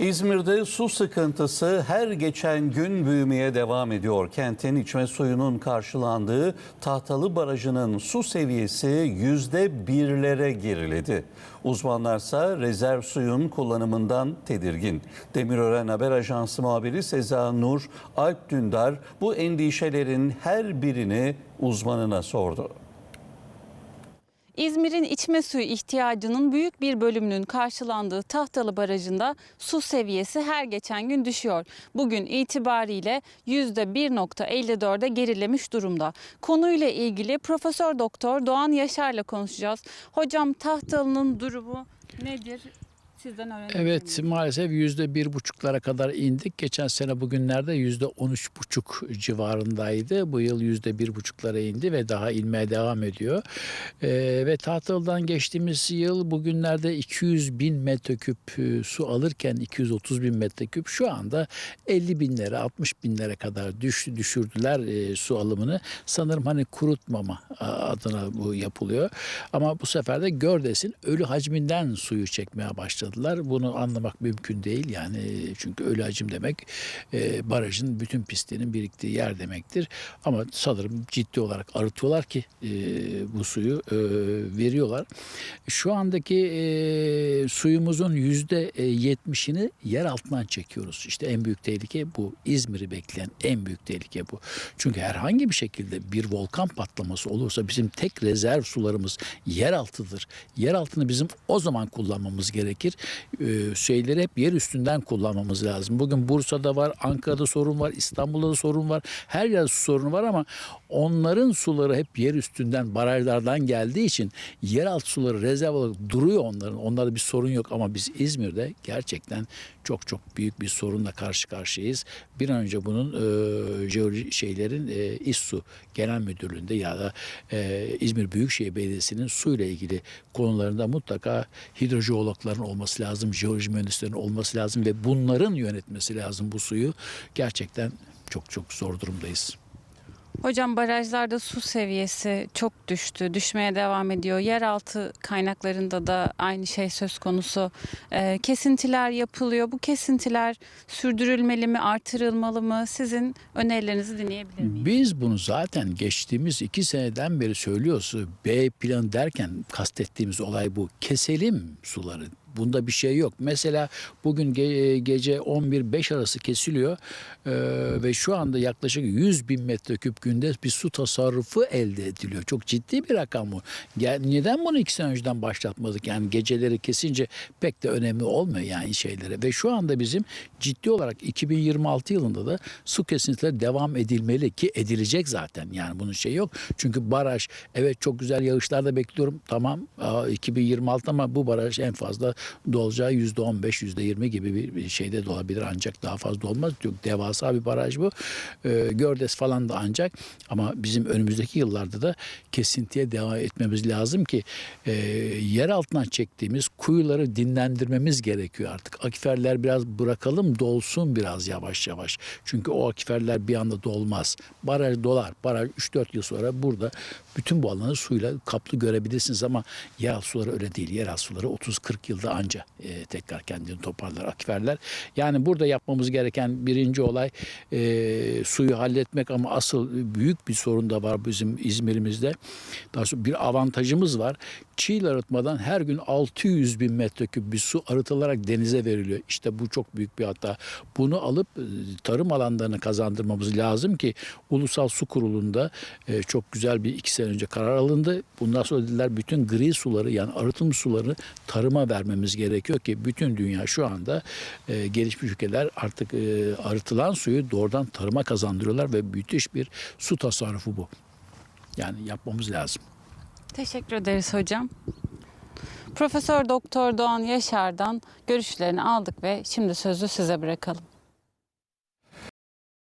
İzmir'de su sıkıntısı her geçen gün büyümeye devam ediyor. Kentin içme suyunun karşılandığı Tahtalı Barajı'nın su seviyesi yüzde birlere geriledi. Uzmanlarsa rezerv suyun kullanımından tedirgin. Demirören Haber Ajansı muhabiri Seza Nur Alp Dündar bu endişelerin her birini uzmanına sordu. İzmir'in içme suyu ihtiyacının büyük bir bölümünün karşılandığı Tahtalı Barajı'nda su seviyesi her geçen gün düşüyor. Bugün itibariyle %1.54'e gerilemiş durumda. Konuyla ilgili Profesör Doktor Doğan Yaşar'la konuşacağız. Hocam Tahtalı'nın durumu nedir? Sizden öğrenebilir Evet miyim? maalesef yüzde bir buçuklara kadar indik. Geçen sene bugünlerde yüzde on üç buçuk civarındaydı. Bu yıl yüzde bir buçuklara indi ve daha inmeye devam ediyor. Ee, ve Tahtalı'dan geçtiğimiz yıl bugünlerde 200 bin metreküp e, su alırken 230 bin metreküp şu anda 50 binlere 60 binlere kadar düş, düşürdüler e, su alımını. Sanırım hani kurutmama adına bu yapılıyor. Ama bu sefer de Gördes'in ölü hacminden suyu çekmeye başladılar. Bunu anlamak mümkün değil yani çünkü ölü hacim demek e, barajın bütün pisliğinin biriktiği yer demektir. Ama sanırım ciddi olarak arıtıyorlar ki e, bu suyu e, veriyorlar. Şu andaki e, suyumuzun yüzde yetmişini yer altından çekiyoruz. İşte en büyük tehlike bu. İzmir'i bekleyen en büyük tehlike bu. Çünkü herhangi bir şekilde bir volkan patlaması olursa bizim tek rezerv sularımız yer altıdır. Yer altını bizim o zaman kullanmamız gerekir. Ee, şeyleri hep yer üstünden kullanmamız lazım. Bugün Bursa'da var, Ankara'da sorun var, İstanbul'da da sorun var. Her yerde su sorunu var ama onların suları hep yer üstünden, barajlardan geldiği için yeraltı suları rezerv olarak duruyor onların. Onlarda bir sorun yok ama biz İzmir'de gerçekten çok çok büyük bir sorunla karşı karşıyayız. Bir an önce bunun e, jeoloji şeylerin e, İSSU Genel Müdürlüğü'nde ya da e, İzmir Büyükşehir Belediyesi'nin su ile ilgili konularında mutlaka hidrojeologların olması lazım, jeoloji mühendislerinin olması lazım ve bunların yönetmesi lazım bu suyu. Gerçekten çok çok zor durumdayız. Hocam barajlarda su seviyesi çok düştü, düşmeye devam ediyor. Yeraltı kaynaklarında da aynı şey söz konusu. Ee, kesintiler yapılıyor. Bu kesintiler sürdürülmeli mi, artırılmalı mı? Sizin önerilerinizi dinleyebilir miyim? Biz bunu zaten geçtiğimiz iki seneden beri söylüyoruz. B plan derken kastettiğimiz olay bu. Keselim suları. Bunda bir şey yok. Mesela bugün ge- gece 11-5 arası kesiliyor Ee, ve şu anda yaklaşık 100 bin metreküp günde bir su tasarrufu elde ediliyor. Çok ciddi bir rakam bu. Ya neden bunu iki sene önceden başlatmadık? Yani geceleri kesince pek de önemli olmuyor yani şeylere. Ve şu anda bizim ciddi olarak 2026 yılında da su kesintileri devam edilmeli ki edilecek zaten. Yani bunun şeyi yok. Çünkü baraj evet çok güzel yağışlar da bekliyorum. Tamam aa, 2026 ama bu baraj en fazla dolacağı %15 %20 gibi bir- bir şeyde dolabilir ancak daha fazla olmaz. Çok devasa bir baraj bu. Ee, Gördes falan da ancak ama bizim önümüzdeki yıllarda da kesintiye devam etmemiz lazım ki e, yer altından çektiğimiz kuyuları dinlendirmemiz gerekiyor artık. Akiferler biraz bırakalım dolsun biraz yavaş yavaş. Çünkü o akiferler bir anda dolmaz. Baraj dolar. Baraj 3-4 yıl sonra burada bütün bu alanı suyla kaplı görebilirsiniz ama yeraltı suları öyle değil. Yeraltı suları 30-40 yılda anca e, tekrar kendini toparlar akiferler. Yani burada yapmamız gereken birinci olay e, suyu halletmek ama asıl büyük bir sorun da var bizim İzmir'imizde. Daha sonra bir avantajımız var. Çiğ arıtmadan her gün 600 bin metreküp bir su arıtılarak denize veriliyor. İşte bu çok büyük bir hata. Bunu alıp e, tarım alanlarını kazandırmamız lazım ki Ulusal Su Kurulu'nda e, çok güzel bir iki sene önce karar alındı. Bundan sonra dediler bütün gri suları yani arıtım suları tarıma vermemiz gerekiyor ki bütün dünya şu anda e, gelişmiş ülkeler artık e, arıtılan suyu doğrudan tarıma kazandırıyorlar ve müthiş bir su tasarrufu bu. Yani yapmamız lazım. Teşekkür ederiz hocam. Profesör Doktor Doğan Yaşar'dan görüşlerini aldık ve şimdi sözü size bırakalım.